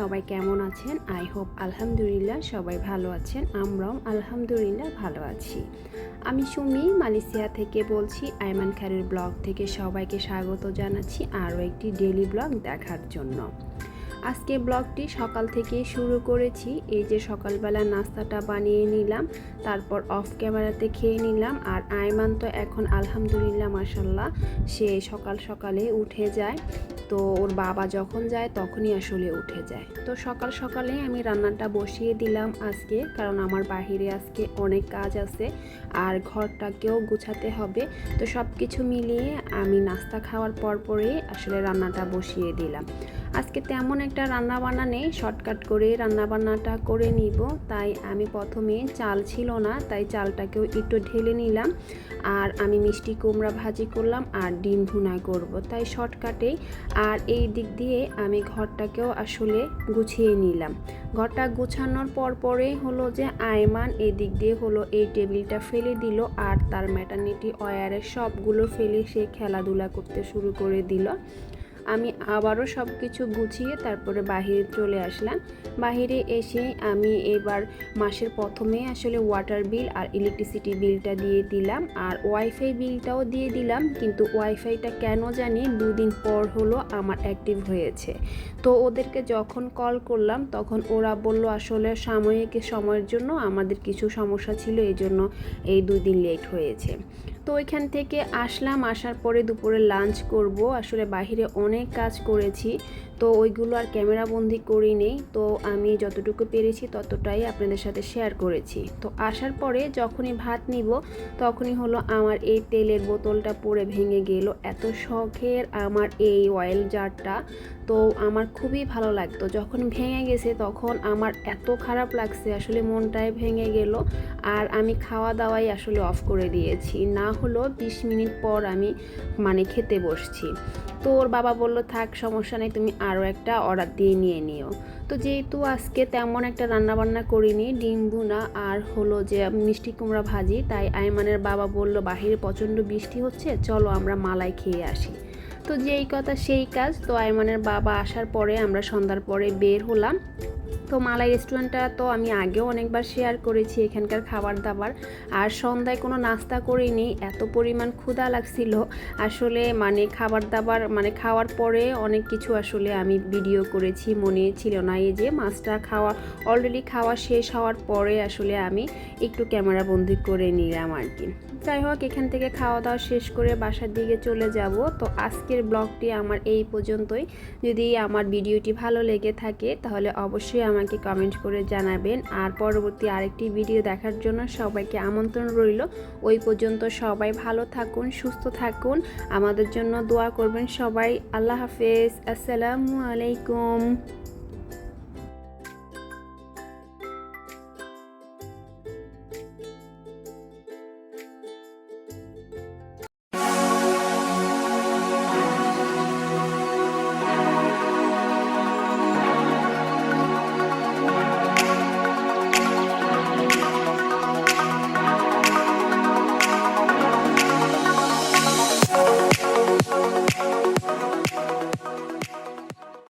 সবাই কেমন আছেন? আই হোপ আলহামদুলিল্লাহ সবাই ভালো আছেন। আমরাও আলহামদুলিল্লাহ ভালো আছি। আমি সুমি, মালয়েশিয়া থেকে বলছি। আইমান খারের ব্লগ থেকে সবাইকে স্বাগত জানাচ্ছি আরও একটি ডেলি ব্লগ দেখার জন্য। আজকে ব্লগটি সকাল থেকে শুরু করেছি। এই যে সকালবেলা নাস্তাটা বানিয়ে নিলাম, তারপর অফ ক্যামেরাতে খেয়ে নিলাম, আর আয়মান তো এখন আলহামদুলিল্লাহ মাসাল্লাহ সে সকাল সকালে উঠে যায়। তো ওর বাবা যখন যায়, তখনই আসলে উঠে যায়। তো সকাল সকালে আমি রান্নাটা বসিয়ে দিলাম আজকে, কারণ আমার বাহিরে আজকে অনেক কাজ আছে, আর ঘরটাকেও গুছাতে হবে। তো সব কিছু মিলিয়ে আমি নাস্তা খাওয়ার পর পরেই আসলে রান্নাটা বসিয়ে দিলাম। আজকে তেমন একটা রান্না বান্না নেই, শর্টকাট করে রান্না বান্নাটা করে নিব। তাই আমি প্রথমে চাল ছিল না, তাই চালটাকেও একটু ঢেলে নিলাম। আর আমি মিষ্টি কুমড়া ভাজি করলাম আর ডিম ভুনা করব, তাই শর্টকাটেই। আর এই দিক দিয়ে আমি ঘরটাকেও আসলে গুছিয়ে নিলাম। ঘরটা গুছানোর পর পরেই হলো যে আয়মান এই দিক দিয়ে হলো এই টেবিলটা ফেলে দিল আর তার ম্যাটার্নিটি ওয়ারের সবগুলো ফেলে সে খেলাধুলা করতে শুরু করে দিল। আমি আবারও সব কিছু গুছিয়ে তারপরে বাহিরে চলে আসলাম। বাহিরে এসে আমি এবার মাসের প্রথমে আসলে ওয়াটার বিল আর ইলেকট্রিসিটি বিলটা দিয়ে দিলাম আর ওয়াইফাই বিলটাও দিয়ে দিলাম, কিন্তু ওয়াইফাইটা কেন জানি দুদিন পর হলো আমার অ্যাক্টিভ হয়েছে। তো ওদেরকে যখন কল করলাম, তখন ওরা বলল আসলে সাময়িক সময়ের জন্য আমাদের কিছু সমস্যা ছিল এই জন্য এই দুই দিন লেট হয়েছে। তো ওইখান থেকে আসলাম, আসার পরে দুপুরে লাঞ্চ করব। আসলে বাহিরে অনেক কাজ করেছি। তো ওইগুলো আর ক্যামেরা বন্দি করি নেই তো আমি যতটুকু পেরেছি ততটাই আপনাদের সাথে শেয়ার করেছি। তো আসার পরে যখনই ভাত নিব, তখনই হলো আমার এই তেলের বোতলটা পরে ভেঙে গেল। এত শখের আমার এই অয়েল জারটা তো আমার খুবই ভালো লাগতো। যখন ভেঙে গেছে তখন আমার এত খারাপ লাগছে, আসলে মনটাই ভেঙে গেল। আর আমি খাওয়া দাওয়াই আসলে অফ করে দিয়েছি। না হলো বিশ মিনিট পর আমি মানে খেতে বসছি। তো ওর বাবা বলল, থাক, সমস্যা নেই, তুমি আরও একটা অর্ডার দিয়ে নিয়ে নিও। তো যেহেতু আজকে তেমন একটা রান্নাবান্না করিনি, ডিম ভুনা আর হলো যে মিষ্টি কুমড়া ভাজি, তাই আয়মানের বাবা বলল, বাহিরে প্রচণ্ড বৃষ্টি হচ্ছে, চলো আমরা মালাই খেয়ে আসি। তো যেই কথা সেই কাজ, তো আয়মানের বাবা আসার পরে আমরা সন্ধ্যার পরে বের হলাম। তো মালাই রেস্টুরেন্টটা তো আমি আগেও অনেকবার শেয়ার করেছি এখানকার খাবার দাবার আর সন্ধ্যায় কোনো নাস্তা করিনি, এত পরিমাণ ক্ষুধা লাগছিল। আসলে মানে খাবার দাবার মানে খাওয়ার পরে অনেক কিছু আসলে আমি ভিডিও করেছি, মনে ছিল না। এই যে মাছটা খাওয়া অলরেডি খাওয়া শেষ হওয়ার পরে আসলে আমি একটু ক্যামেরা বন্দি করে নিলাম আর কি যাই হোক, এখান থেকে খাওয়া দাওয়া শেষ করে বাসার দিকে চলে যাব। তো আজকের ব্লগটি আমার এই পর্যন্তই। যদি আমার ভিডিওটি ভালো লেগে থাকে, তাহলে অবশ্যই আমাকে কমেন্ট করে জানাবেন। আর পরবর্তী আরেকটি ভিডিও দেখার জন্য সবাইকে আমন্ত্রণ রইল। ওই পর্যন্ত সবাই ভালো থাকুন, সুস্থ থাকুন। আমাদের জন্য দোয়া করবেন সবাই। আল্লাহ হাফেজ। আসসালামু আলাইকুম।